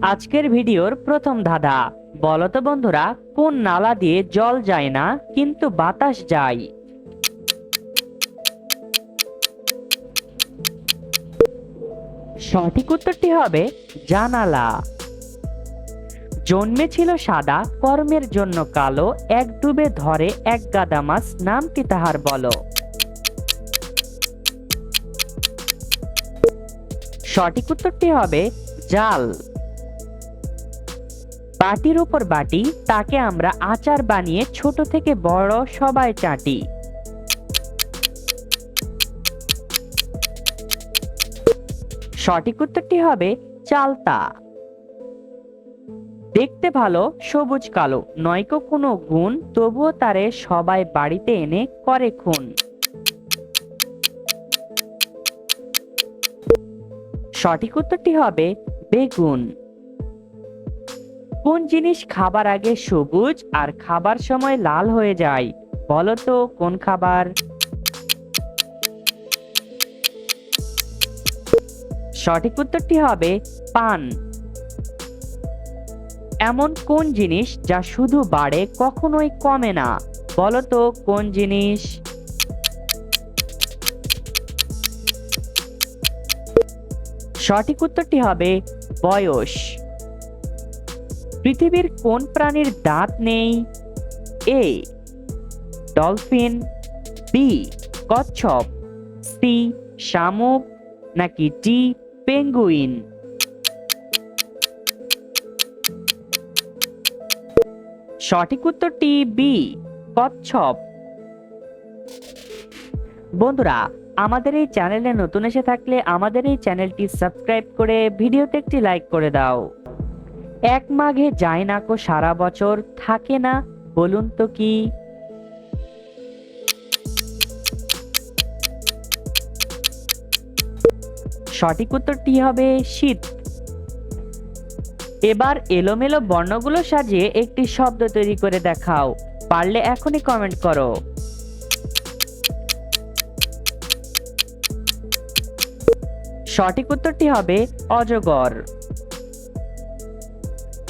আজকের ভিডিওর প্রথম ধাঁধা। বলতো বন্ধুরা, কোন নালা দিয়ে জল যায় না, কিন্তু বাতাস যায়? সঠিক উত্তরটি হবে জানালা। জন্মেছিল সাদা, কর্মের জন্য কালো, এক ডুবে ধরে এক গাদা মাছ, নামটি তাহার বলো। সঠিক উত্তরটি হবে জাল। বাটির উপর বাটি, তাকে আমরা আচার বানিয়ে ছোট থেকে বড় সবাই চাটি। সঠিক উত্তরটি হবে চালতা। দেখতে ভালো, সবুজ, কালো, নয়কো কোনো গুণ, তবুও তারে সবাই বাড়িতে এনে করে খুন। সঠিক উত্তরটি হবে বেগুন। কোন জিনিস খাবার আগে সবুজ আর খাবার সময় লাল হয়ে যায়? বলো তো কোন খাবার? সঠিক উত্তরটি হবে পান। এমন কোন জিনিস যা শুধু বাড়ে কখনোই কমে না? বলো তো কোন জিনিস? সঠিক উত্তরটি হবে বয়স। পৃথিবীর কোন প্রাণীর দাঁত নেই? এ, ডলফিন, বি, কচ্ছপ, সি, শামুক, নাকি ডি, পেঙ্গুইন? সঠিক উত্তরটি বি, কচ্ছপ। বন্ধুরা, আমাদের এই চ্যানেলে নতুন এসে থাকলে আমাদের এই চ্যানেলটি সাবস্ক্রাইব করে ভিডিওতে একটি লাইক করে দাও। এক মাঘে যায় না কো সারা বছর, থাকে না, বলুন তো কি? সঠিক উত্তরটি হবে শীত। এবার এলোমেলো বর্ণগুলো সাজিয়ে একটি শব্দ তৈরি করে দেখাও, পারলে এখনই কমেন্ট করো। সঠিক উত্তরটি হবে অজগর।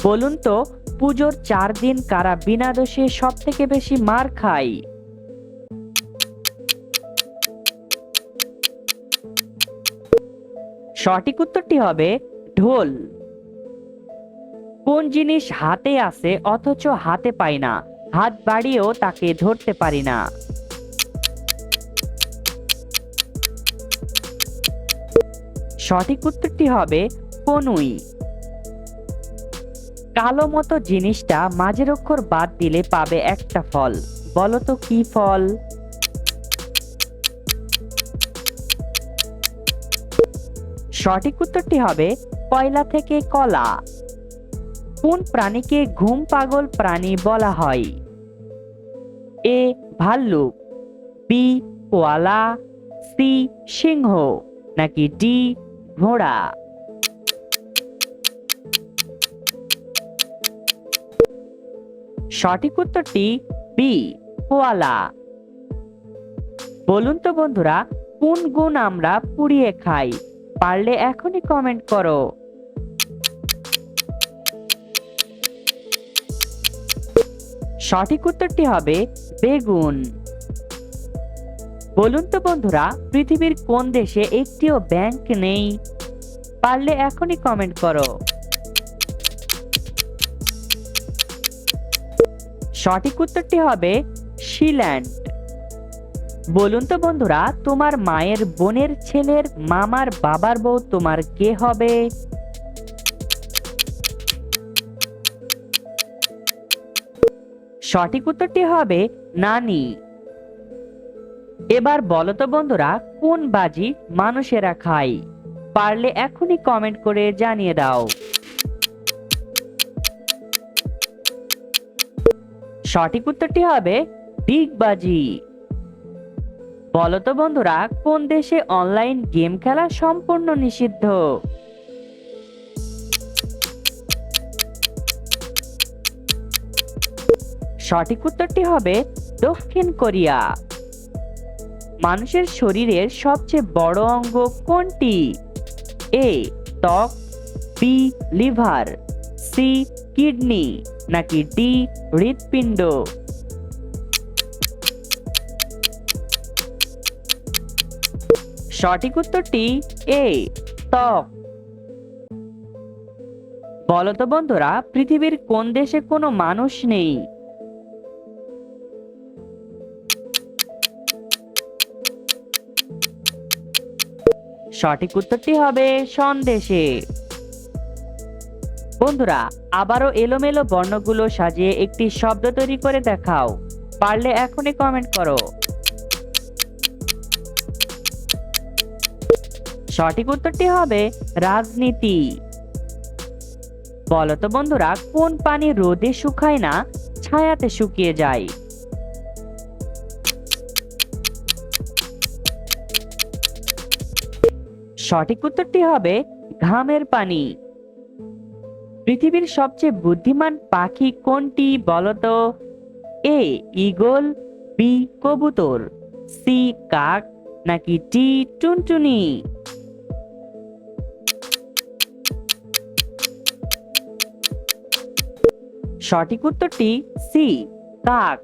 বলুন তো, পুজোর চার দিন কারা বিনা দোষে সব থেকে বেশি মার খায়? সঠিক উত্তরটি হবে ঢোল। কোন জিনিস হাতে আছে অথচ হাতে পাই না, হাত বাড়িয়েও তাকে ধরতে পারি না। সঠিক উত্তরটি হবে কনুই। কালো মতো জিনিসটা মাঝের অক্ষর বাদ দিলে পাবে একটা ফল। বলো তো কি ফল? সঠিক উত্তরটি হবে কয়লা থেকে কলা। কোন প্রাণীকে ঘুম পাগল প্রাণী বলা হয়? এ, ভাল্লুক, বি, কোয়ালা, সি, সিংহ, নাকি ডি, ঘোড়া? সঠিক উত্তরটি বি কোয়ালা বলুন তো বন্ধুরা, কোন গুণ আমরা পুড়িয়ে খাই? পারলে এখনই কমেন্ট করো। সঠিক উত্তরটি হবে বেগুন। বলুন তো বন্ধুরা, পৃথিবীর কোন দেশে একটিও ব্যাংক নেই? পারলে এখনই কমেন্ট করো। সঠিক উত্তরটি হবে শিল্যান্ড। বলুন তো বন্ধুরা, তোমার মায়ের বোনের ছেলের মামার বাবার বউ তোমার কে হবে? সঠিক উত্তরটি হবে নানি। এবার বলো তো বন্ধুরা, কোন বাজি মানুষেরা খায়? পারলে এখনই কমেন্ট করে জানিয়ে দাও। সঠিক উত্তরটি হবে ডিগবাজি। বলো তো বন্ধুরা, কোন দেশে অনলাইন গেম খেলা সম্পূর্ণ নিষিদ্ধ? সঠিক উত্তরটি হবে দক্ষিণ কোরিয়া। মানুষের শরীরের সবচেয়ে বড় অঙ্গ কোনটি? এ, ত্বক, বি, লিভার, সি কিডনি নাকি ডি হৃৎপিণ্ড? সঠিক উত্তরটি এ ত্বক। বলতো বন্ধুরা, পৃথিবীর কোন দেশে কোনো মানুষ নেই? সঠিক উত্তরটি হবে সন্দেশে। বন্ধুরা, আবারও এলোমেলো বর্ণগুলো সাজিয়ে একটি শব্দ তৈরি করে দেখাও। পারলে এখনই কমেন্ট করো। সঠিক উত্তরটি হবে রাজনীতি। বলতো বন্ধুরা, কোন পানি রোদে শুকায় না, ছায়াতে শুকিয়ে যায়? সঠিক উত্তরটি হবে ঘামের পানি। পৃথিবীর সবচেয়ে বুদ্ধিমান পাখি কোনটি বলতো? এ ইগল বি, কবুতর, সি, কাক, নাকি টি টুনটুনি? সঠিক উত্তরটি সি, কাক।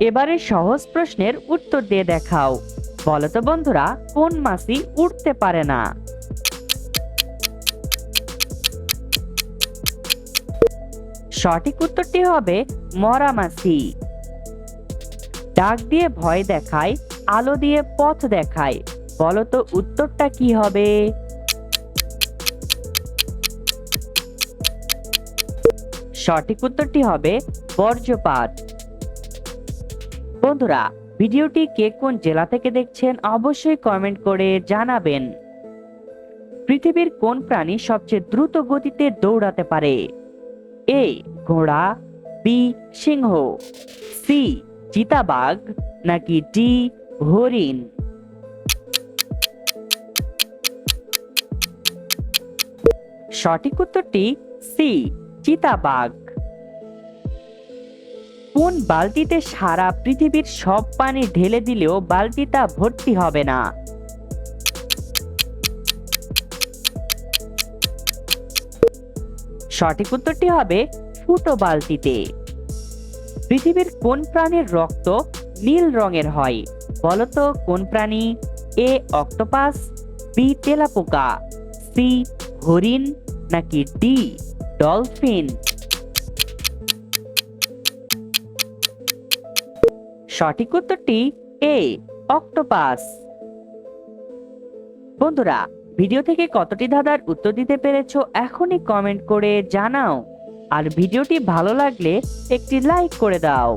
এবারে সহজ প্রশ্নের উত্তর দিয়ে দেখাও। বলতো বন্ধুরা, কোন মাসি উঠতে পারে না? সঠিক উত্তরটি হবে মরা মাসি ডাক দিয়ে ভয় দেখায়, আলো দিয়ে পথ দেখায়। বলতো উত্তরটা কি হবে? সঠিক উত্তরটি হবে বর্জ্যপাত। বন্ধুরা, ভিডিওটি কে কোন জেলা থেকে দেখছেন অবশ্যই কমেন্ট করে জানাবেন। পৃথিবীর কোন প্রাণী সবচেয়ে দ্রুত গতিতে দৌড়াতে পারে? এ ঘোড়া বি সিংহ সি চিতাবাঘ, নাকি ডি হরিণ? সঠিক উত্তরটি সি চিতাবাঘ। কোন বালতিতে সারা পৃথিবীর সব পানি ঢেলে দিলেও বালতিটা ভর্তি হবে না? সঠিক উত্তরটি হবে ফুটো বালতিতে। পৃথিবীর কোন প্রাণীর রক্ত নীল রঙের হয়? বলতো কোন প্রাণী? এ অক্টোপাস, বি তেলাপোকা, সি হরিণ, নাকি ডি ডলফিন? সঠিক উত্তরটি এ অক্টোপাস। বন্ধুরা ভিডিও থেকে কতটি ধাঁধার উত্তর দিতে পেরেছ এখনই কমেন্ট করে জানাও। আর ভিডিওটি ভালো লাগলে একটি লাইক করে দাও।